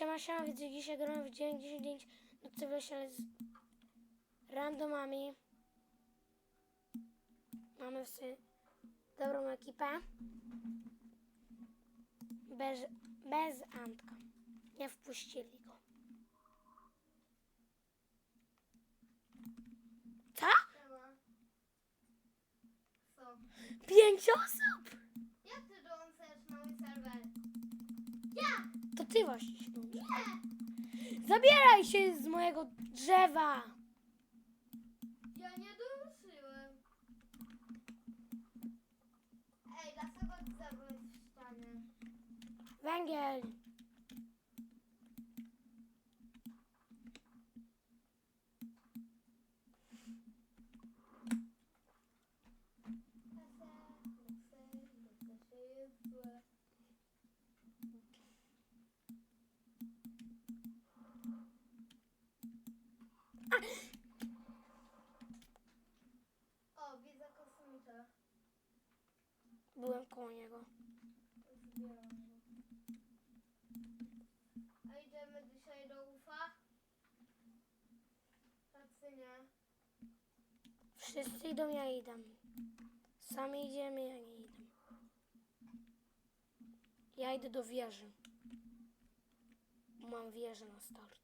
Siema, siema, widzę dzisiaj gramy w 99 no co wiesz, ale z randomami. Mamy w dobrą ekipę. Bez, bez Antka. Nie wpuścili go. Co? Pięć osób! Jak ty dołączysz na mój serwer? Ja! Ty właśnie się dołączyłeś. Zabieraj się z mojego drzewa! Ja nie dołączyłem. Ej, dlaczego w ścianie? Węgiel! Wszyscy idą, ja idę. Sami idziemy, ja nie idę. Ja idę do wieży. Mam wieżę na start.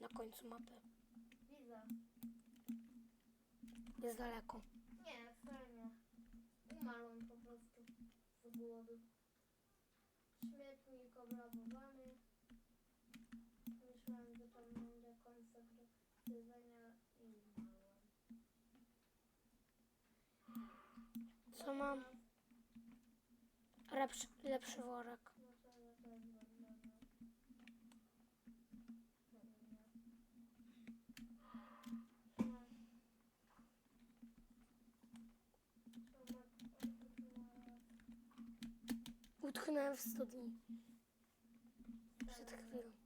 Na końcu mapy. Widzę. Jest daleko. Nie, wcale nie. Umarłem po prostu z głodu. Śmietnik obrabowany. Co mam? Lepszy, lepszy worek. To. Utknąłem w studni. Przed chwilą.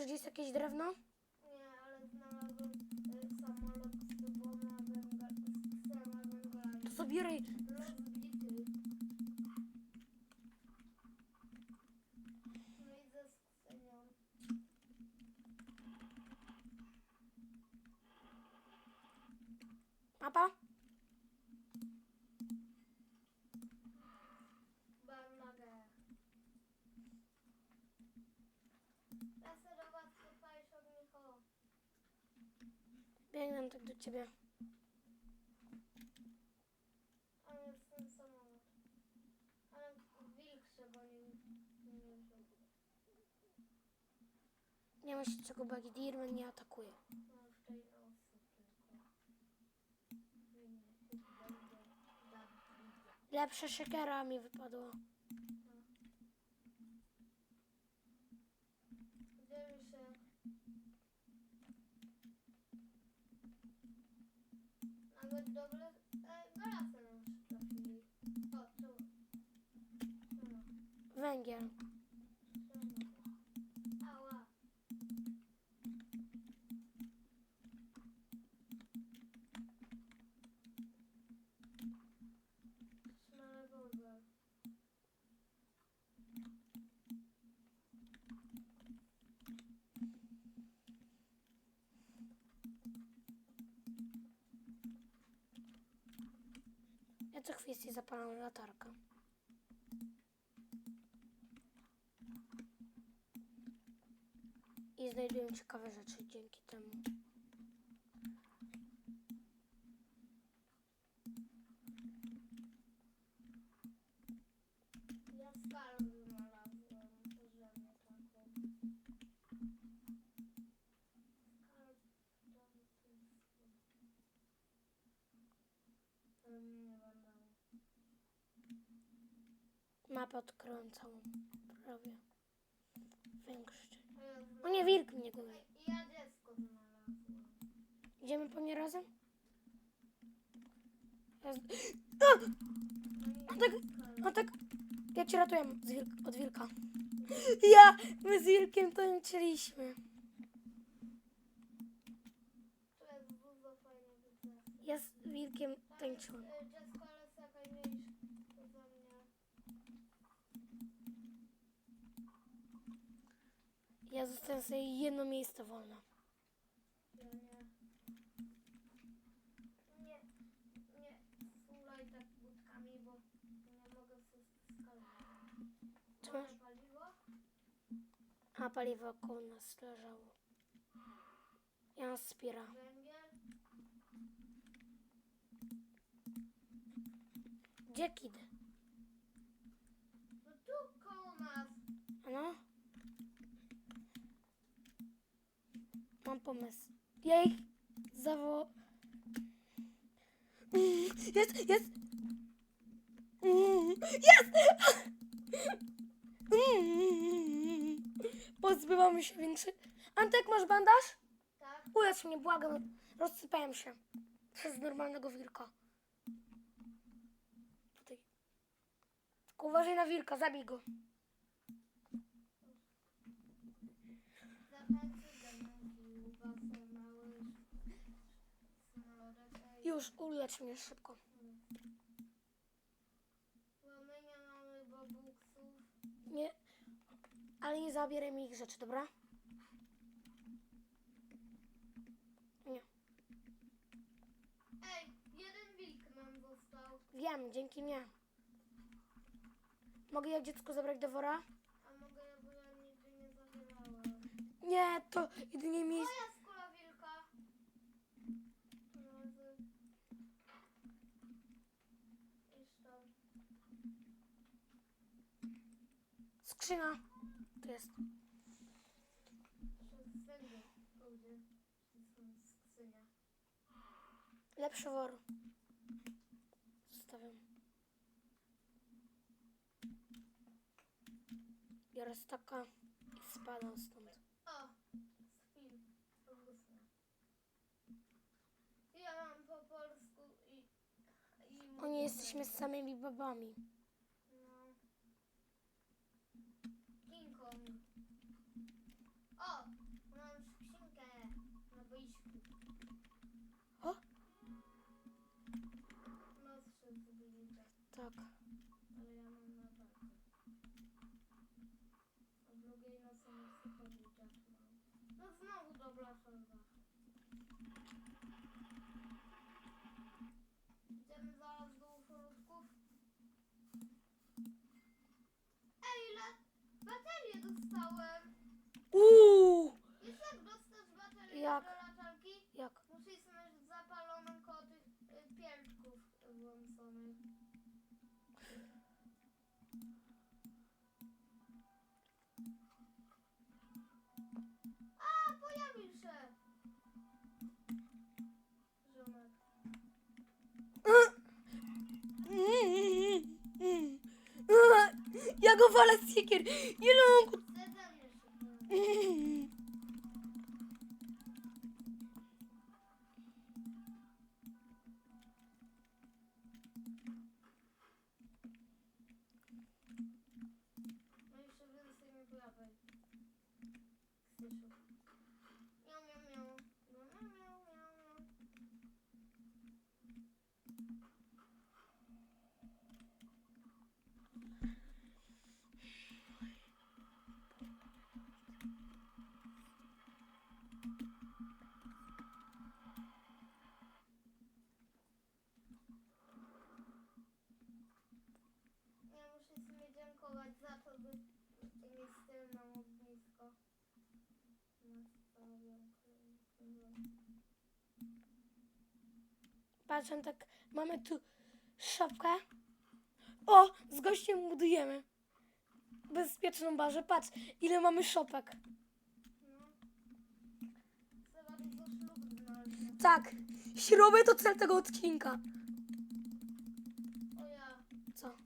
Wiesz, gdzie jest jakieś drewno? Nie, ale znalazłem y, samolot z dwoma węglami. To zabieraj. Rozbity. No i ze skrzynią. Mapa? Barnagę. Ja se do was tutaj ognicho. Biegnę tak do ciebie. A jest ten samolot. Ale wilk trzeba nie, ma się czego bać. Dirman nie atakuje. No w tej osy tylko. Lepsza siekiera mi wypadła. Dobre e, galasy nam trafili. O, tu. Czemu? Węgiel. Ja co chwilę zapalam latarkę. I znajduję ciekawe rzeczy dzięki temu. Całą. Prawie. Ja O nie, wilk mnie goni. Ja dziecko znalazłem. Idziemy po nie razem? Ja z... I A tak, skalę. a tak. Ja cię ratuję z wilk, od wilka. Ja, my z wilkiem tańczyliśmy. To widzę. Ja z wilkiem tańczyłam. E, Dziecko, ale sakaj mniejsze ode mnie. Ja zostałem sobie jedno miejsce wolne. Ja nie. Nie, tak budkami, bo nie mogę skalować. Mamy masz? paliwo? A paliwo koło nas leżało. Ja mam spira. Gdzie kid? No tu koło nas. Ano? Mam pomysł. Ja ich zawo... Mm, Jest, jest! Mm, Jest! Mm, Pozbywamy się większy... Antek, masz bandaż? Tak? Ulecz mnie, błagam. Rozsypałem się. Przez normalnego wilka. Tutaj. Tylko uważaj na wilka, zabij go. Zachęcę ze mną piłka, są mały smrodek. Ej, Już, ulecz mnie szybko. Bo my nie mamy bobuksów. Nie, ale nie zabieraj mi ich rzeczy, dobra? Nie. Ej, jeden wilk nam został. Wiem, dzięki mnie. Mogę ja dziecko zabrać do wora? A mogę bo ja nigdy nie zabierałem. Nie, to jedynie mi... To jest kula wilka. Razy. Iż tam. Skrzyna. Tu jest. Lepszy wor. Zostawiam. Biorę staka i spadam stąd. O! Powrócę. Ja mam po polsku i... i O mówię nie, jesteśmy samymi babami. Tak. ale ja mam na walkę. O drugiej nocy nie chcę chodzić, jak mam. No znowu dobra przerwa. Idziemy zaraz do ufurutków. Ej, ile baterię dostałem! Uuu! Wiesz jak dostać baterię Jak? do latarki? Jak? Musisz mieć zapaloną koło tych y, piętków włączonych. Ja go walę z Patrz, on tak, mamy tu szopkę. O, z gościem budujemy. Bezpieczną barzę. Patrz, ile mamy szopek. Tak, śruby to cel tego odcinka. Co?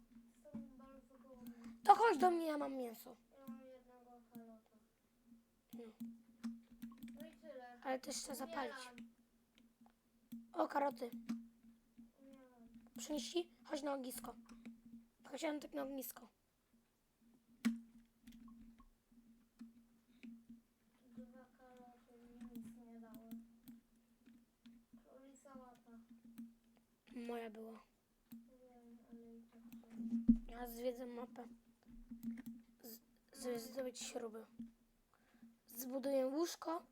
To chodź do mnie, ja mam mięso. No. Ale też chcę zapalić. O, karoty. Przynieśli? Chodź na ognisko. Tak, Chodź tak na ognisko. Dwa karoty nic nie dały. Moja była. Wiem, ale i tak Ja zwiedzę mapę. Zdobyć śruby. Zbuduję łóżko.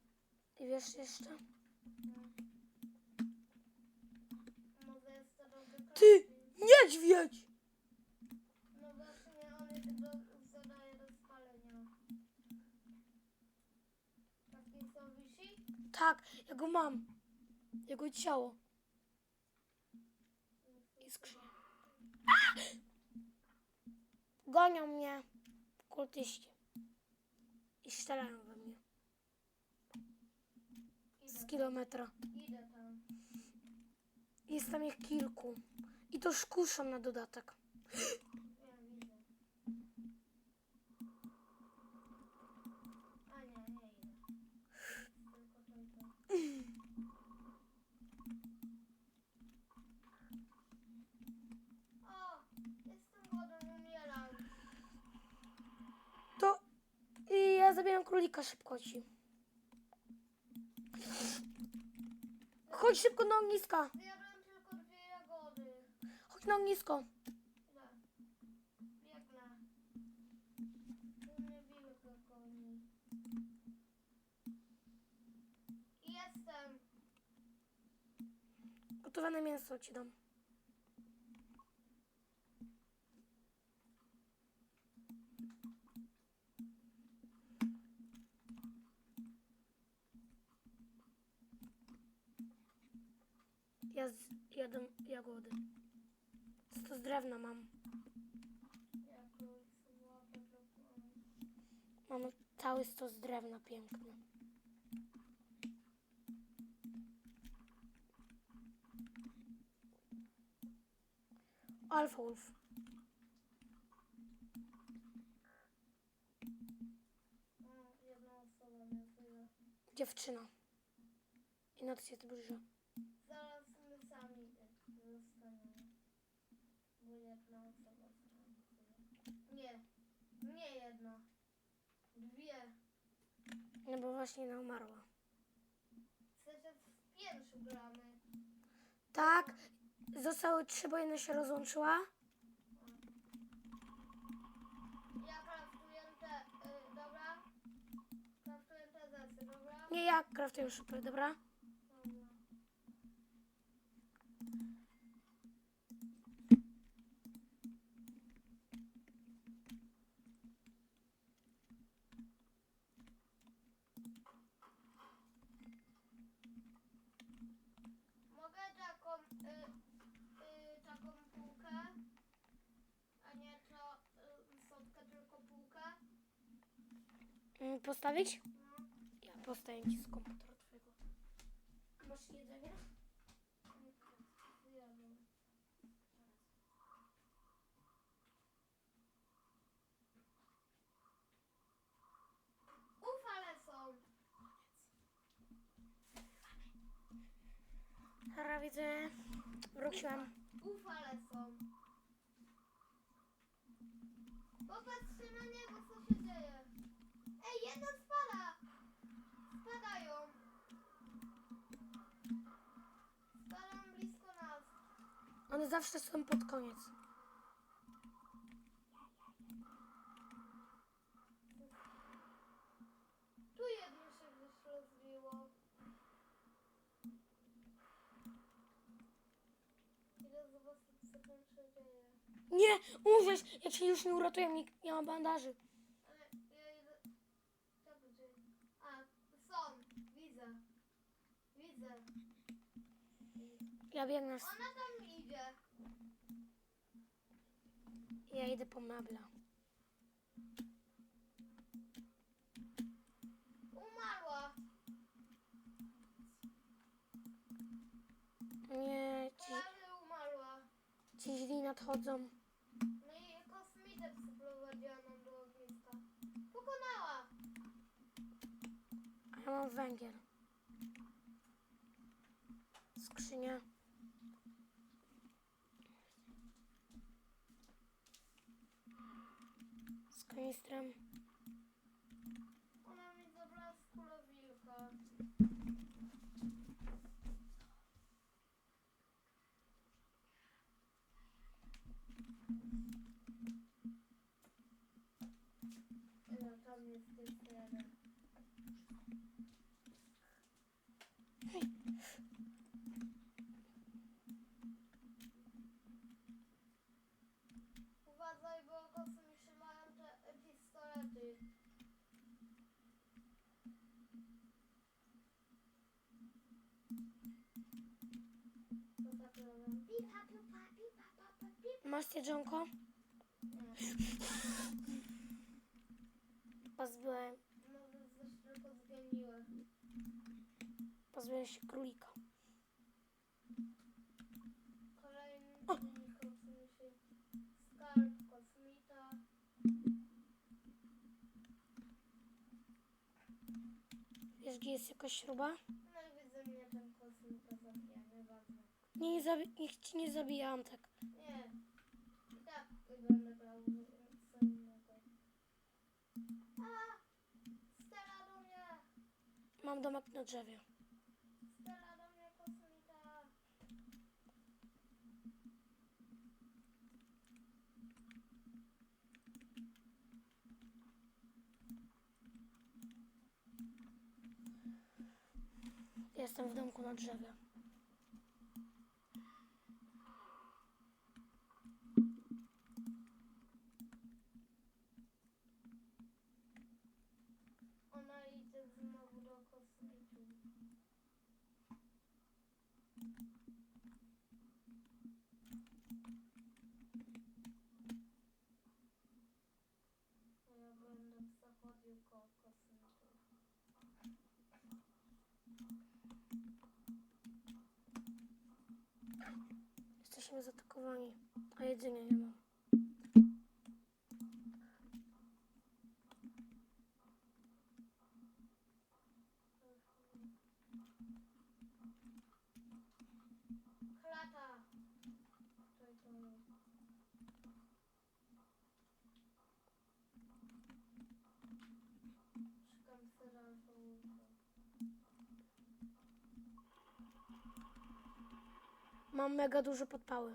I wiesz jeszcze? No. Ty! Niedźwiedź! No właśnie, on jest do, do spalenia. Taki wisi? Tak, ja go mam. Jego ciało. I skrzynia. A! Gonią mnie kultyści. I strzelają we mnie. Z kilometra. idę tam. Jest tam kilku. I to szkuszą na dodatek. To i ja zabieram królika szybko ci. Chodź szybko na ogniska. Zjadłem tylko dwie jagody. Chodź na ognisko. Jestem. Gotowane mięso ci dam. Ja z, jadam jagody. Z drewna mam. Jakoś słabo drobną. Mam cały stos drewna piękny. Alfa Wolf. Dziewczyna. I noc się zbliża. Zaraz my sami zostaniemy. Bo jedna osoba zostanie. Nie. Nie jedna. Dwie. No bo właśnie ona umarła. W sensie w pięciu gramy. Tak, zostały trzy, bo jedna się rozłączyła. Ja kraftuję te, y, dobra? Kraftuję te zesy, dobra? Nie, ja craftuję szybko, dobra? Dobra. Mogę taką, y, y, taką półkę, a nie to y, sopkę, tylko półkę? Mm, Postawić? No. Ja postawię ci z komputera twojego. Masz jedzenie? Ufale są. Dobra, widzę. Wróciłam. Ufale są. Popatrzcie na niego, co się dzieje. Ej, jedna spada. Spadają. Spadają blisko nas. One zawsze są pod koniec. Tu jedno się rozbiło. Idę zobaczyć, co tam się dzieje. Nie, umrzesz! Ja cię już nie uratuję, nie, nie mam bandaży. Ale ja idę... Tak gdzie? A, są. Widzę. Widzę. Ja biegnę, z- Ona tam idzie. ja idę po mebla. Umarła. Nie, ci, Prawie umarła. ci źli nadchodzą. No i kosmitę przyprowadziła nam do ogniska. Pokonała. A ja mam węgiel. Skrzynia. Z kanistrem. Ona mi zabrała kulowilka. jest, Masz jedzonko? Pozbyłem, pozbyłem się królika. Kolejny kosmiczy. Skarb kosmita. Wiesz, gdzie jest jakaś śruba? No i widzę mnie ten kosmita zabija, nieważne. Nie, nie zabi- ci nie zabija Antek. Nie. I tak będę grał co innego. A! Stela do mnie! Mam domek na drzewie. Jestem w domku na drzewie. Jesteśmy zaatakowani, a jedzenia nie mam. Mam mega duże podpały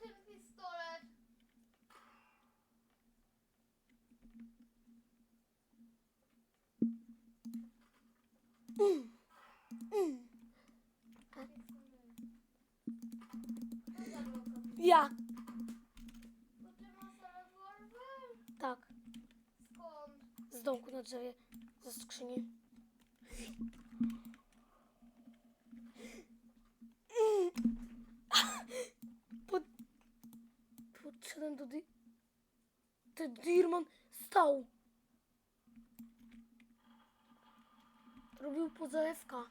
ten pistolet? Ja! Bo ty masz rewolwer? Tak, Skąd? z domku na drzewie, ze skrzyni. Pod... Podszedłem do di... Ten Dirman stał. Robił poza FK.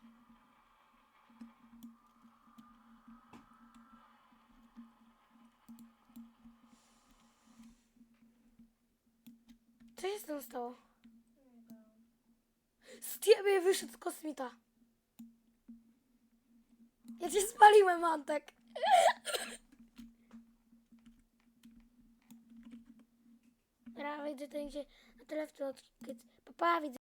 Co się z stało? Z ciebie wyszedł kosmita. Ja cię spaliłem, Antek. Dobra, wyjdę ten gdzie na tyle w tym odcinku. Pa, pa, widzę.